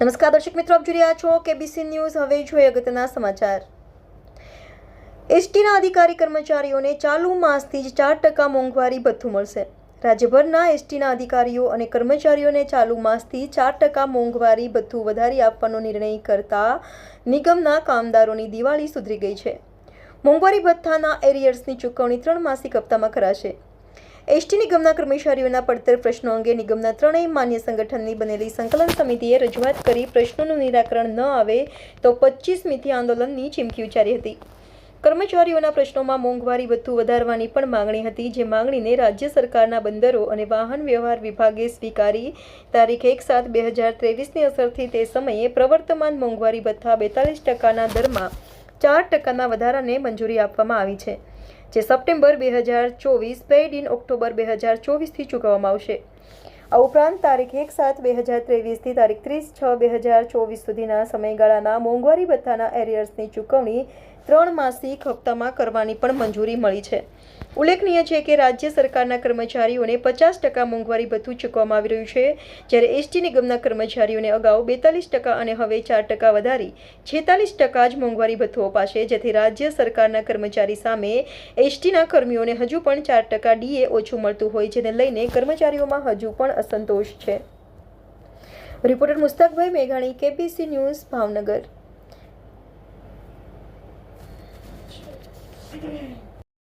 નમસ્કાર, દર્શક મિત્રો, આપ જોઈ રહ્યા છો કેબીસી ન્યૂઝ હવે જોઈએ અગત્યના સમાચાર. એસટીના અધિકારી કર્મચારીઓને ચાલુ માસથી જ ચાર ટકા મોંઘવારી ભથ્થું મળશે. રાજ્યભરના એસટીના અધિકારીઓ અને કર્મચારીઓને ચાલુ માસથી ચાર ટકા મોંઘવારી ભથ્થું વધારી આપવાનો નિર્ણય કરતા નિગમના કામદારોની દિવાળી સુધરી ગઈ છે. મોંઘવારી ભથ્થાના એરિયર્સની ચૂકવણી ત્રણ માસિક હપ્તામાં કરાશે. એસટી નિગમના કર્મચારીઓના પડતર પ્રશ્નો અંગે નિગમના ત્રણેય માન્ય સંગઠનની બનેલી સંકલન સમિતિએ રજૂઆત કરી પ્રશ્નોનું નિરાકરણ ન આવે તો પચીસમીથી આંદોલનની ચીમકી ઉચ્ચારી હતી. કર્મચારીઓના પ્રશ્નોમાં મોંઘવારી વધુ વધારવાની પણ માંગણી હતી, જે માંગણીને રાજ્ય સરકારના બંદરો અને વાહન વ્યવહાર વિભાગે સ્વીકારી. તારીખ એક સાત બે હજાર ત્રેવીસની અસરથી તે સમયે પ્રવર્તમાન મોંઘવારી ભથ્થા બેતાલીસ ટકાના દરમાં ચાર ટકાના વધારાને મંજૂરી આપવામાં આવી છે. જે સપ્ટેમ્બર બે હજાર ચોવીસ પેઇડ ઇન ઓક્ટોબર બે હજાર ચોવીસથી ચૂકવવામાં આવશે. આ ઉપરાંત તારીખ એક સાત બે હજાર ત્રેવીસથી તારીખ ત્રીસ છ બે હજાર ચોવીસ સુધીના સમયગાળાના મોંઘવારી ભથ્થાના એરિયર્સની ચૂકવણી ત્રણ માસિક હપ્તામાં કરવાની પણ મંજૂરી મળી છે. ઉલ્લેખનીય છે કે રાજ્ય સરકારના કર્મચારીઓને પચાસ ટકા મોંઘવારી ભથ્થું ચૂકવવામાં આવી રહ્યું છે. જ્યારે એસટી નિગમના કર્મચારીઓને અગાઉ બેતાલીસ ટકા અને હવે ચાર ટકા વધારી છેતાલીસ ટકા જ મોંઘવારી ભથ્થું અપાશે. જેથી રાજ્ય સરકારના કર્મચારી સામે એસટીના કર્મીઓને હજુ પણ ચાર ટકા ડીએ ઓછું મળતું હોય, જેને લઈને કર્મચારીઓમાં હજુ પણ અસંતોષ છે. રિપોર્ટર મુસ્તાકભાઈ મેઘાણી કેપીસી ન્યૂઝ, ભાવનગર.